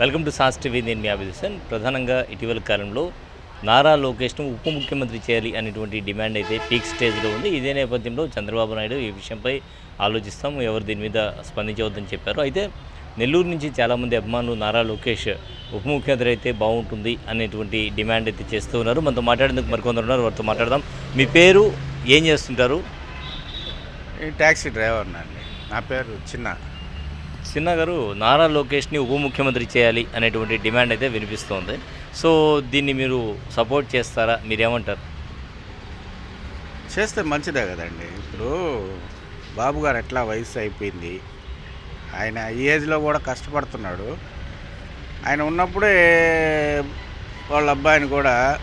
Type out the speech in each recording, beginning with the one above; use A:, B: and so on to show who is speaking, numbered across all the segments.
A: Welcome to sauce TV నేను మీ అభిదర్శన్ ప్రధానంగా ఇటీవల కాలంలో నారా లోకేష్ను ఉప ముఖ్యమంత్రి చేయాలి అనేటువంటి డిమాండ్ అయితే పీక్ స్టేజ్లో ఉంది. ఇదే నేపథ్యంలో చంద్రబాబు నాయుడు ఈ విషయంపై ఆలోచిస్తాం. ఎవరు దీని మీద స్పందించవద్దని చెప్పారు. అయితే నెల్లూరు నుంచి చాలామంది అభిమానులు నారా లోకేష్ ఉప ముఖ్యమంత్రి అయితే బాగుంటుంది అనేటువంటి డిమాండ్ అయితే చేస్తూ ఉన్నారు. మనతో మాట్లాడేందుకు మరికొందరు ఉన్నారు. వారితో మాట్లాడదాం. మీ పేరు ఏం చేస్తుంటారు?
B: ట్యాక్సీ డ్రైవర్ అండి. నా పేరు చిన్న.
A: సిన్హా గారు నారా లోకేష్ని ఉప ముఖ్యమంత్రి చేయాలి అనేటువంటి డిమాండ్ అయితే వినిపిస్తోంది. సో దీన్ని మీరు సపోర్ట్ చేస్తారా? మీరేమంటారు?
B: చేస్తే మంచిదే కదండి. ఇప్పుడు బాబు గారు ఎట్లా వయసు అయిపోయింది? ఆయన ఈ ఏజ్లో కూడా కష్టపడుతున్నాడు. ఆయన ఉన్నప్పుడే వాళ్ళ అబ్బాయిని కూడా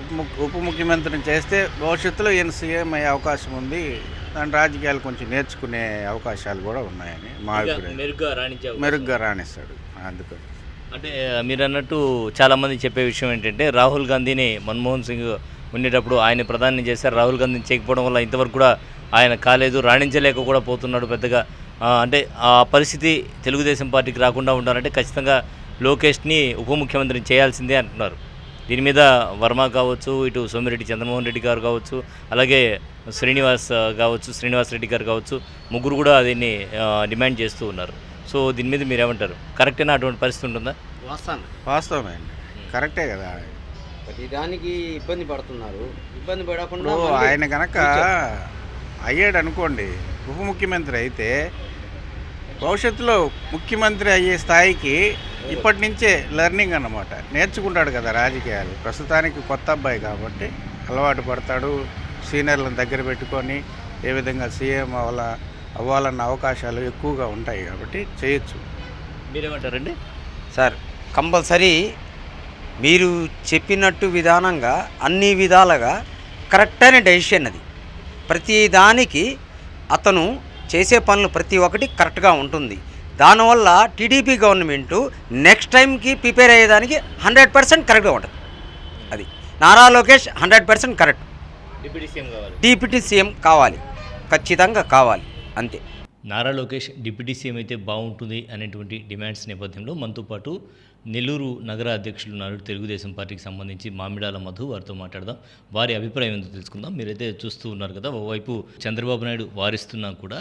B: ఉప ముఖ్య- ఉప ముఖ్యమంత్రిని చేస్తే భవిష్యత్తులో ఈయన సీఎం అయ్యే అవకాశం ఉంది. దాని రాజకీయాలు కొంచెం నేర్చుకునే అవకాశాలు కూడా ఉన్నాయని మా
A: మెరుగ్గా
B: మెరుగ్గా రాణిస్తాడు అందుకని
A: అంటే మీరు అన్నట్టు చాలామంది చెప్పే విషయం ఏంటంటే రాహుల్ గాంధీని మన్మోహన్ సింగ్ ఉండేటప్పుడు ఆయన ప్రధాని చేశారు. రాహుల్ గాంధీని చేయకపోవడం వల్ల ఇంతవరకు కూడా ఆయన కాలేదు రాణించలేక కూడా పోతున్నాడు పెద్దగా. అంటే ఆ పరిస్థితి తెలుగుదేశం పార్టీకి రాకుండా ఉండాలంటే ఖచ్చితంగా లోకేష్ని ఉప ముఖ్యమంత్రిని చేయాల్సిందే అంటున్నారు. దీని మీద వర్మ కావచ్చు ఇటు సోమిరెడ్డి చంద్రమోహన్ రెడ్డి గారు కావచ్చు అలాగే శ్రీనివాస్ కావచ్చు శ్రీనివాస్ రెడ్డి గారు కావచ్చు ముగ్గురు కూడా దీన్ని డిమాండ్ చేస్తూ ఉన్నారు. సో దీని మీద మీరు ఏమంటారు కరెక్టేనా అటువంటి పరిస్థితి ఉంటుందా?
C: వాస్తవం
B: వాస్తవమే అండి. కరెక్టే కదా.
C: ప్రతి దానికి ఇబ్బంది పడుతున్నారు. ఇబ్బంది పడకుండా
B: ఆయన కనుక అయ్యాడు అనుకోండి ఉప ముఖ్యమంత్రి అయితే భవిష్యత్తులో ముఖ్యమంత్రి అయ్యే స్థాయికి ఇప్పటి నుంచే లెర్నింగ్ అన్నమాట. నేర్చుకుంటాడు కదా రాజకీయాలు. ప్రస్తుతానికి కొత్త అబ్బాయి కాబట్టి అలవాటు పడతాడు. సీనియర్లను దగ్గర పెట్టుకొని ఏ విధంగా సీఎం అవ్వాల అవ్వాలన్న అవకాశాలు ఎక్కువగా ఉంటాయి కాబట్టి చేయొచ్చు.
A: మీరేమంటారండి?
C: సార్ కంపల్సరీ మీరు చెప్పినట్టు విధానంగా అన్ని విధాలుగా కరెక్ట్ అయిన డెసిషన్ అది. ప్రతి దానికి అతను చేసే పనులు ప్రతి ఒక్కటి కరెక్ట్గా ఉంటుంది. దానివల్ల టీడీపీ గవర్నమెంటు నెక్స్ట్ టైంకి ప్రిపేర్ అయ్యేదానికి హండ్రెడ్ పర్సెంట్ కరెక్ట్గా ఉంటుంది. అది Nara Lokesh hundred percent correct.
A: Deputy CM కావాలి.
C: డిప్యూటీ సీఎం కావాలి. ఖచ్చితంగా కావాలి. అంతే.
A: నారా లోకేష్ డిప్యూటీ సీఎం అయితే బాగుంటుంది అనేటువంటి డిమాండ్స్ నేపథ్యంలో మనతో పాటు నెల్లూరు నగర అధ్యక్షులు ఉన్నారు. తెలుగుదేశం పార్టీకి సంబంధించి మామిడాల మధు వారితో మాట్లాడదాం. వారి అభిప్రాయం ఏంటో తెలుసుకుందాం. మీరైతే చూస్తూ ఉన్నారు కదా. ఓవైపు చంద్రబాబు నాయుడు వారిస్తున్నా కూడా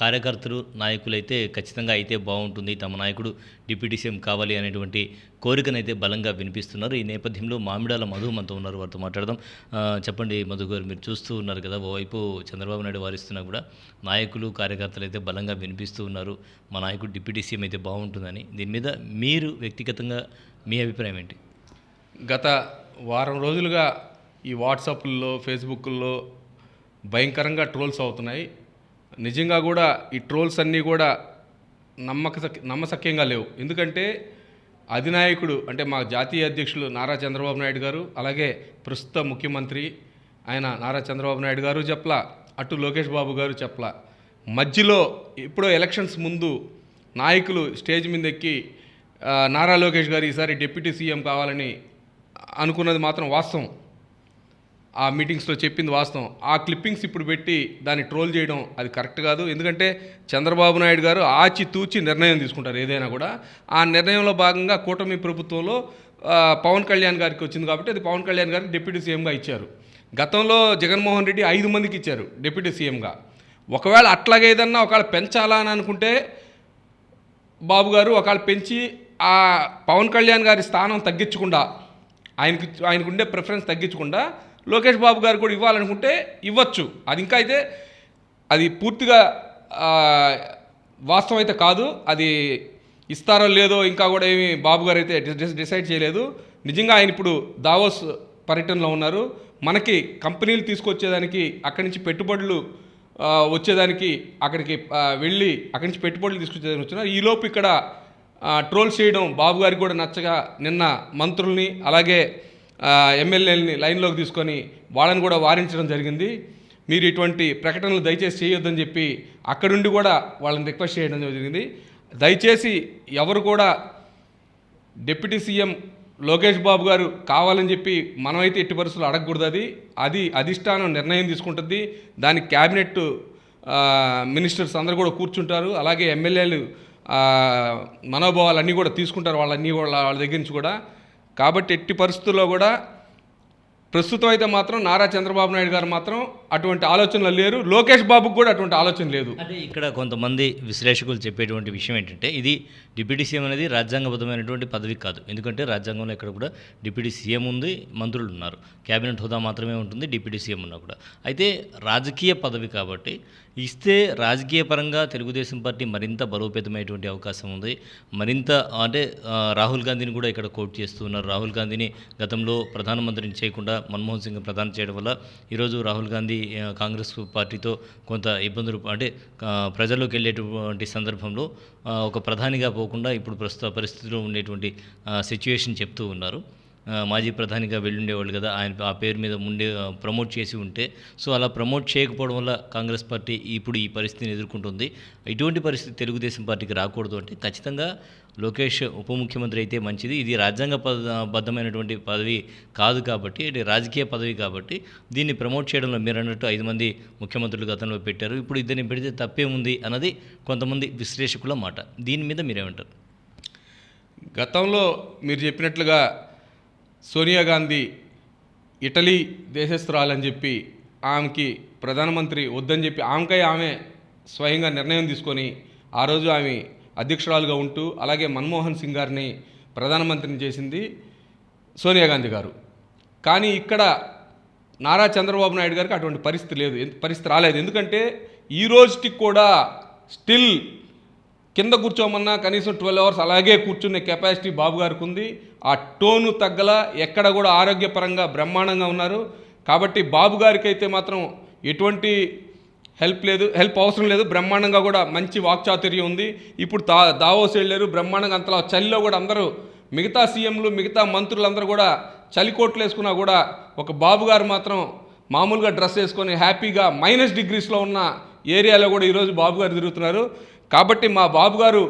A: కార్యకర్తలు నాయకులైతే ఖచ్చితంగా అయితే బాగుంటుంది. తమ నాయకుడు డిప్యూటీ సీఎం కావాలి అనేటువంటి కోరికనైతే బలంగా వినిపిస్తున్నారు. ఈ నేపథ్యంలో మామిడాల మధు మనతో ఉన్నారు. వారితో మాట్లాడదాం. చెప్పండి మధు గారు మీరు చూస్తూ ఉన్నారు కదా ఓవైపు చంద్రబాబు నాయుడు వారిస్తున్నా కూడా నాయకులు కార్యకర్తలు అయితే బలంగా వినిపిస్తూ ఉన్నారు. మా నాయకుడు డిప్యూటీ సీఎం అయితే బాగుంటుందని. దీని మీద మీరు వ్యక్తిగతంగా మీ అభిప్రాయం ఏంటి?
D: గత వారం రోజులుగా ఈ వాట్సాప్ల్లో ఫేస్బుక్ల్లో భయంకరంగా ట్రోల్స్ అవుతున్నాయి. నిజంగా కూడా ఈ ట్రోల్స్ అన్నీ కూడా నమ్మక నమ్మసక్యంగా లేవు. ఎందుకంటే అధినాయకుడు అంటే మా జాతీయ అధ్యక్షులు నారా చంద్రబాబు నాయుడు గారు అలాగే ప్రస్తుత ముఖ్యమంత్రి ఆయన నారా చంద్రబాబు నాయుడు గారు చెప్పలా అటు లోకేష్ బాబు గారు చెప్పలా. మధ్యలో ఎప్పుడో ఎలక్షన్స్ ముందు నాయకులు స్టేజ్ మీద ఎక్కి నారా లోకేష్ గారు ఈసారి డిప్యూటీ సీఎం కావాలని అనుకున్నది మాత్రం వాస్తవం. ఆ మీటింగ్స్లో చెప్పింది వాస్తవం. ఆ క్లిప్పింగ్స్ ఇప్పుడు పెట్టి దాన్ని ట్రోల్ చేయడం అది కరెక్ట్ కాదు. ఎందుకంటే చంద్రబాబు నాయుడు గారు ఆచి తూచి నిర్ణయం తీసుకుంటారు ఏదైనా కూడా. ఆ నిర్ణయంలో భాగంగా కూటమి ప్రభుత్వంలో పవన్ కళ్యాణ్ గారికి వచ్చింది కాబట్టి అది పవన్ కళ్యాణ్ గారికి డిప్యూటీ సీఎంగా ఇచ్చారు. గతంలో జగన్మోహన్ రెడ్డి ఐదు మందికి ఇచ్చారు డిప్యూటీ సీఎంగా. ఒకవేళ అట్లాగే ఏదన్నా ఒకవేళ పెంచాలా అని అనుకుంటే బాబు గారు ఒకవేళ పెంచి ఆ పవన్ కళ్యాణ్ గారి స్థానం తగ్గించకుండా ఆయనకి ఆయనకు ఉండే ప్రిఫరెన్స్ తగ్గించకుండా లోకేష్ బాబు గారు కూడా ఇవ్వాలనుకుంటే ఇవ్వచ్చు. అది ఇంకా అయితే అది పూర్తిగా వాస్తవం అయితే కాదు. అది ఇస్తారో లేదో ఇంకా కూడా ఏమి బాబు గారు అయితే డిస్- డిసైడ్ చేయలేదు. నిజంగా ఆయన ఇప్పుడు దావోస్ పర్యటనలో ఉన్నారు. మనకి కంపెనీలు తీసుకొచ్చేదానికి అక్కడి నుంచి పెట్టుబడులు వచ్చేదానికి అక్కడికి వెళ్ళి అక్కడి నుంచి పెట్టుబడులు తీసుకొచ్చేదానికి వచ్చినారు. ఈలోపు ఇక్కడ ట్రోల్ చేయడం బాబు గారికి కూడా నచ్చగా నిన్న మంత్రుల్ని అలాగే ఎమ్మెల్యేలని లైన్లోకి తీసుకొని వాళ్ళని కూడా వారించడం జరిగింది. మీరు ఇటువంటి ప్రకటనలు దయచేసి చేయొద్దని చెప్పి అక్కడుండి కూడా వాళ్ళని రిక్వెస్ట్ చేయడం జరిగింది. దయచేసి ఎవరు కూడా డిప్యూటీ సీఎం లోకేష్ బాబు గారు కావాలని చెప్పి మనమైతే ఎట్టి పరిస్థితులు అడగకూడదు అది. అది అధిష్టానం నిర్ణయం తీసుకుంటుంది. దాని క్యాబినెట్ మినిస్టర్స్ అందరు కూడా కూర్చుంటారు. అలాగే ఎమ్మెల్యేలు మనోభావాలు అన్నీ కూడా తీసుకుంటారు వాళ్ళన్నీ వాళ్ళ వాళ్ళ దగ్గర నుంచి కూడా. కాబట్టి ఎట్టి పరిస్థితుల్లో కూడా ప్రస్తుతం అయితే మాత్రం నారా చంద్రబాబు నాయుడు గారు మాత్రం అటువంటి ఆలోచనలు లేరు. లోకేష్ బాబుకు కూడా అటువంటి ఆలోచన లేదు.
A: అదే ఇక్కడ కొంతమంది విశ్లేషకులు చెప్పేటువంటి విషయం ఏంటంటే ఇది డిప్యూటీ సీఎం అనేది రాజ్యాంగబద్ధమైనటువంటి పదవి కాదు. ఎందుకంటే రాజ్యాంగంలో ఇక్కడ కూడా డిప్యూటీ సీఎం ఉంది మంత్రులు ఉన్నారు. కేబినెట్ హోదా మాత్రమే ఉంటుంది డిప్యూటీ సీఎం ఉన్నా కూడా. అయితే రాజకీయ పదవి కాబట్టి ఇస్తే రాజకీయ పరంగా తెలుగుదేశం పార్టీ మరింత బలోపేతమైనటువంటి అవకాశం ఉంది. మరింత అంటే రాహుల్ గాంధీని కూడా ఇక్కడ కోట్ చేస్తున్నారు రాహుల్ గాంధీని గతంలో ప్రధానమంత్రిని చేయకుండా మన్మోహన్ సింగ్ ప్రధాని చేయడం వల్ల ఈరోజు రాహుల్ గాంధీ కాంగ్రెస్ పార్టీతో కొంత ఇబ్బందులు అంటే ప్రజల్లోకి వెళ్ళేటువంటి సందర్భంలో ఒక ప్రధానిగా పోకుండా ఇప్పుడు ప్రస్తుత పరిస్థితిలో ఉండేటువంటి సిచ్యువేషన్ చెప్తూ ఉన్నారు. మాజీ ప్రధానిగా వెళ్ళుండేవాళ్ళు కదా ఆయన ఆ పేరు మీద ఉండే ప్రమోట్ చేసి ఉంటే. సో అలా ప్రమోట్ చేయకపోవడం వల్ల కాంగ్రెస్ పార్టీ ఇప్పుడు ఈ పరిస్థితిని ఎదుర్కొంటుంది. ఇటువంటి పరిస్థితి తెలుగుదేశం పార్టీకి రాకూడదు అంటే ఖచ్చితంగా లోకేష్ ఉప ముఖ్యమంత్రి అయితే మంచిది. ఇది రాజ్యాంగ బద్ధమైనటువంటి పదవి కాదు కాబట్టి ఇది రాజకీయ పదవి కాబట్టి దీన్ని ప్రమోట్ చేయడంలో మీరు అన్నట్టు ఐదు మంది ముఖ్యమంత్రులు గతంలో పెట్టారు. ఇప్పుడు ఇద్దరిని పెడితే తప్పేముంది అన్నది కొంతమంది విశ్లేషకుల మాట. దీని మీద మీరేమంటారు?
D: గతంలో మీరు చెప్పినట్లుగా సోనియా గాంధీ ఇటలీ దేశస్తురాలని చెప్పి ఆమెకి ప్రధానమంత్రి వద్దని చెప్పి ఆమెకై ఆమె స్వయంగా నిర్ణయం తీసుకొని ఆ రోజు ఆమె అధ్యక్షురాలుగా ఉంటూ అలాగే మన్మోహన్ సింగ్ గారిని ప్రధానమంత్రిని చేసింది సోనియా గాంధీ గారు. కానీ ఇక్కడ నారా చంద్రబాబు నాయుడు గారికి అటువంటి పరిస్థితి లేదు పరిస్థితి రాలేదు. ఎందుకంటే ఈ రోజుకి కూడా స్టిల్ కింద కూర్చోమన్నా కనీసం ట్వెల్వ్ అవర్స్ అలాగే కూర్చునే కెపాసిటీ బాబు గారికి ఉంది. ఆ టోను తగ్గల ఎక్కడ కూడా ఆరోగ్యపరంగా బ్రహ్మాండంగా ఉన్నారు. కాబట్టి బాబు గారికి అయితే మాత్రం ఎటువంటి హెల్ప్ లేదు హెల్ప్ అవసరం లేదు. బ్రహ్మాండంగా కూడా మంచి వాక్చాతుర్యం ఉంది. ఇప్పుడు దా దావోస్ వెళ్ళారు. బ్రహ్మాండంగా అంతలా చలిలో కూడా అందరూ మిగతా సీఎంలు మిగతా మంత్రులందరూ కూడా చలికోట్లు వేసుకున్నా కూడా ఒక బాబు గారు మాత్రం మామూలుగా డ్రెస్ వేసుకొని హ్యాపీగా మైనస్ డిగ్రీస్లో ఉన్న ఏరియాలో కూడా ఈరోజు బాబు గారు తిరుగుతున్నారు. కాబట్టి మా బాబు గారు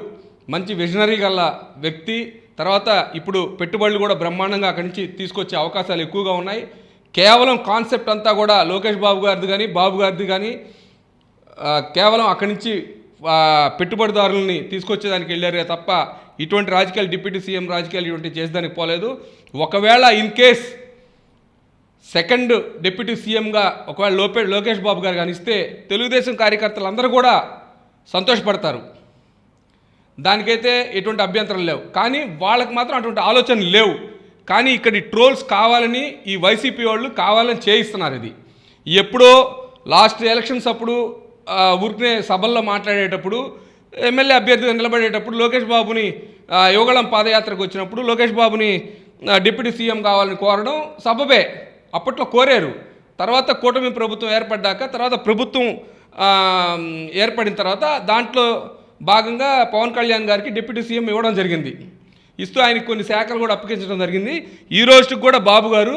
D: మంచి విజనరీ గల వ్యక్తి. తర్వాత ఇప్పుడు పెట్టుబడులు కూడా బ్రహ్మాండంగా అక్కడి నుంచి తీసుకొచ్చే అవకాశాలు ఎక్కువగా ఉన్నాయి. కేవలం కాన్సెప్ట్ అంతా కూడా లోకేష్ బాబు గారిది కానీ బాబు గారిది కానీ కేవలం అక్కడి నుంచి పెట్టుబడిదారులని తీసుకొచ్చేదానికి వెళ్ళారే తప్ప ఇటువంటి రాజకీయాలు డిప్యూటీ సీఎం రాజకీయాలు ఇటువంటి చేసేదానికి పోలేదు. ఒకవేళ ఇన్ కేస్ సెకండ్ డిప్యూటీ సీఎంగా ఒకవేళ లోపే లోకేష్ బాబు గారు కానిస్తే తెలుగుదేశం కార్యకర్తలు అందరూ కూడా సంతోషపడతారు. దానికైతే ఎటువంటి అభ్యంతరం లేవు. కానీ వాళ్ళకి మాత్రం అటువంటి ఆలోచనలు లేవు. కానీ ఇక్కడి ట్రోల్స్ కావాలని ఈ వైసీపీ వాళ్ళు కావాలని చేయిస్తున్నారు ఇది. ఎప్పుడో లాస్ట్ ఎలక్షన్స్ అప్పుడు ఊరికనే సభల్లో మాట్లాడేటప్పుడు ఎమ్మెల్యే అభ్యర్థిగా నిలబడేటప్పుడు లోకేష్ బాబుని యువగళం పాదయాత్రకు వచ్చినప్పుడు లోకేష్ బాబుని డిప్యూటీ సీఎం కావాలని కోరడం సభవే అప్పట్లో కోరారు. తర్వాత కూటమి ప్రభుత్వం ఏర్పడ్డాక తర్వాత ప్రభుత్వం ఏర్పడిన తర్వాత దాంట్లో భాగంగా పవన్ కళ్యాణ్ గారికి డిప్యూటీ సీఎం ఇవ్వడం జరిగింది. ఇస్తూ ఆయనకి కొన్ని శాఖలు కూడా అప్పగించడం జరిగింది. ఈ రోజుకి కూడా బాబు గారు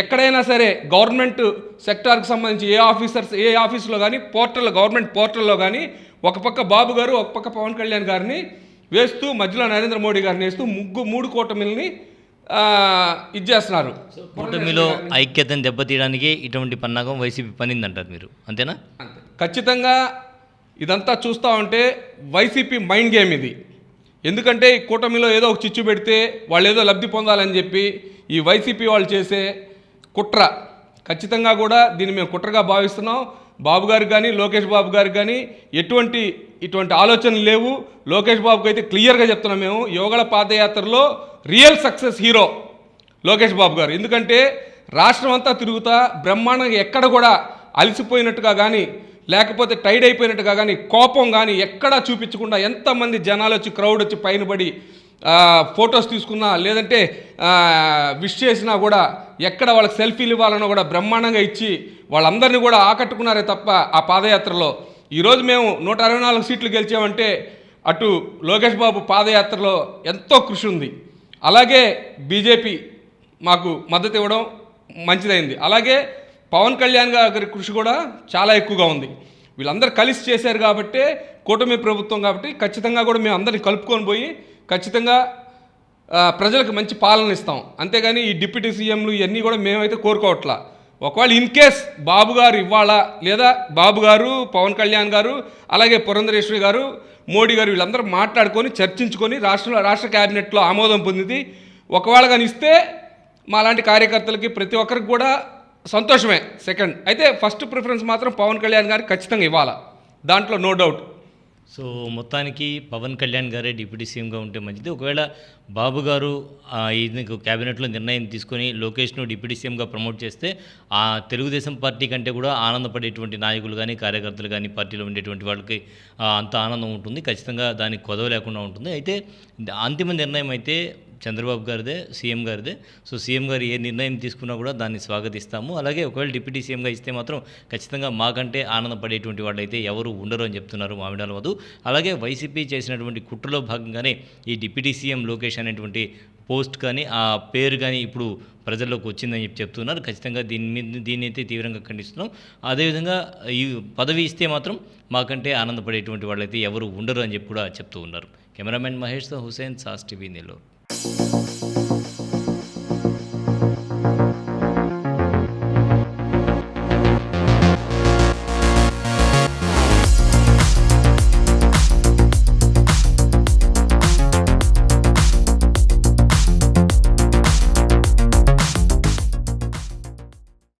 D: ఎక్కడైనా సరే గవర్నమెంట్ సెక్టార్కి సంబంధించి ఏ ఆఫీసర్స్ ఏ ఆఫీసులో కానీ పోర్టల్లో గవర్నమెంట్ పోర్టల్లో కానీ ఒక పక్క బాబు గారు ఒక పక్క పవన్ కళ్యాణ్ గారిని వేస్తూ మధ్యలో నరేంద్ర మోడీ గారిని వేస్తూ ముగ్గు మూడు కూటమిల్ని ఇచ్చేస్తున్నారు.
A: కూటమిలో ఐక్యతను దెబ్బతీయడానికి ఇటువంటి పన్నాగం వైసీపీ పనిందంటారు మీరు అంతేనా?
D: అంతే. ఖచ్చితంగా ఇదంతా చూస్తూ ఉంటే వైసీపీ మైండ్ గేమ్ ఇది. ఎందుకంటే ఈ కూటమిలో ఏదో ఒక చిచ్చు పెడితే వాళ్ళు ఏదో లబ్ధి పొందాలని చెప్పి ఈ వైసీపీ వాళ్ళు చేసే కుట్ర. ఖచ్చితంగా కూడా దీన్ని మేము కుట్రగా భావిస్తున్నాం. బాబు గారికి కానీ లోకేష్ బాబు గారికి కానీ ఎటువంటి ఇటువంటి ఆలోచనలు లేవు. లోకేష్ బాబుకి అయితే క్లియర్గా చెప్తున్నాం మేము. యోగల పాదయాత్రలో real success hero Lokesh Babu గారు. ఎందుకంటే రాష్ట్రం అంతా తిరుగుతా బ్రహ్మాండంగా ఎక్కడ కూడా అలసిపోయినట్టుగా కానీ లేకపోతే టైడ్ అయిపోయినట్టుగా కానీ కోపం కానీ ఎక్కడా చూపించకుండా ఎంతమంది జనాలు వచ్చి క్రౌడ్ వచ్చి పైన పడి ఫొటోస్ తీసుకున్నా లేదంటే విష్ చేసినా కూడా ఎక్కడ వాళ్ళకి సెల్ఫీలు ఇవ్వాలన్నా కూడా బ్రహ్మాండంగా ఇచ్చి వాళ్ళందరినీ కూడా ఆకట్టుకున్నారే తప్ప ఆ పాదయాత్రలో. ఈరోజు మేము నూట అరవై నాలుగు సీట్లు గెలిచామంటే అటు లోకేష్ బాబు పాదయాత్రలో ఎంతో కృషి ఉంది. అలాగే బీజేపీ మాకు మద్దతు ఇవ్వడం మంచిదైంది. అలాగే పవన్ కళ్యాణ్ గారి కృషి కూడా చాలా ఎక్కువగా ఉంది. వీళ్ళందరూ కలిసి చేశారు కాబట్టే కూటమి ప్రభుత్వం కాబట్టి ఖచ్చితంగా కూడా మేము అందరిని కలుపుకొని పోయి ఖచ్చితంగా ప్రజలకు మంచి పాలన ఇస్తాం. అంతేగాని ఈ డిప్యూటీ సీఎంలు ఇవన్నీ కూడా మేమైతే కోరుకోవట్లా. ఒకవేళ ఇన్ కేస్ బాబు గారు ఇవ్వాలా లేదా బాబు గారు పవన్ కళ్యాణ్ గారు అలాగే పురంధరేశ్వరి గారు మోడీ గారు వీళ్ళందరూ మాట్లాడుకొని చర్చించుకొని రాష్ట్రంలో రాష్ట్ర క్యాబినెట్లో ఆమోదం పొందింది. ఒకవేళ కానీ ఇస్తే మా లాంటి కార్యకర్తలకి ప్రతి ఒక్కరికి కూడా సంతోషమే సెకండ్ అయితే ఫస్ట్ ప్రిఫరెన్స్ మాత్రం పవన్ కళ్యాణ్ గారికి ఖచ్చితంగా ఇవ్వాలా? దాంట్లో నో డౌట్
A: సో మొత్తానికి పవన్ కళ్యాణ్ గారే డిప్యూటీ సీఎంగా ఉంటే మంచిది. ఒకవేళ బాబు గారు క్యాబినెట్లో నిర్ణయం తీసుకొని లోకేష్ను డిప్యూటీ సీఎంగా ప్రమోట్ చేస్తే ఆ తెలుగుదేశం పార్టీ కంటే కూడా ఆనందపడేటువంటి నాయకులు కానీ కార్యకర్తలు కానీ పార్టీలో ఉండేటువంటి వాళ్ళకి అంత ఆనందం ఉంటుంది. ఖచ్చితంగా దానికి కొదవ లేకుండా ఉంటుంది. అయితే అంతిమ నిర్ణయం అయితే చంద్రబాబు గారిదే సీఎం గారిదే. సో సీఎం గారు ఏ నిర్ణయం తీసుకున్నా కూడా దాన్ని స్వాగతిస్తాము. అలాగే ఒకవేళ డిప్యూటీ సీఎంగా ఇస్తే మాత్రం ఖచ్చితంగా మాకంటే ఆనందపడేటువంటి వాళ్ళు అయితే ఎవరు ఉండరు అని చెప్తున్నారు మామిడాల వధు. అలాగే వైసీపీ చేసినటువంటి కుట్రలో భాగంగానే ఈ డిప్యూటీ సీఎం లోకేష్ అనేటువంటి పోస్ట్ కానీ ఆ పేరు కానీ ఇప్పుడు ప్రజల్లోకి వచ్చిందని చెప్పి చెప్తున్నారు. ఖచ్చితంగా దీని మీద దీన్ని అయితే తీవ్రంగా ఖండిస్తున్నాం. అదేవిధంగా ఈ పదవి ఇస్తే మాత్రం మాకంటే ఆనందపడేటువంటి వాళ్ళైతే ఎవరు ఉండరు అని చెప్పి కూడా చెప్తూ ఉన్నారు. కెమెరామెన్ మహేష్తో హుసేన్ సాస్ టీవీ నెల్లూరు. Thank you.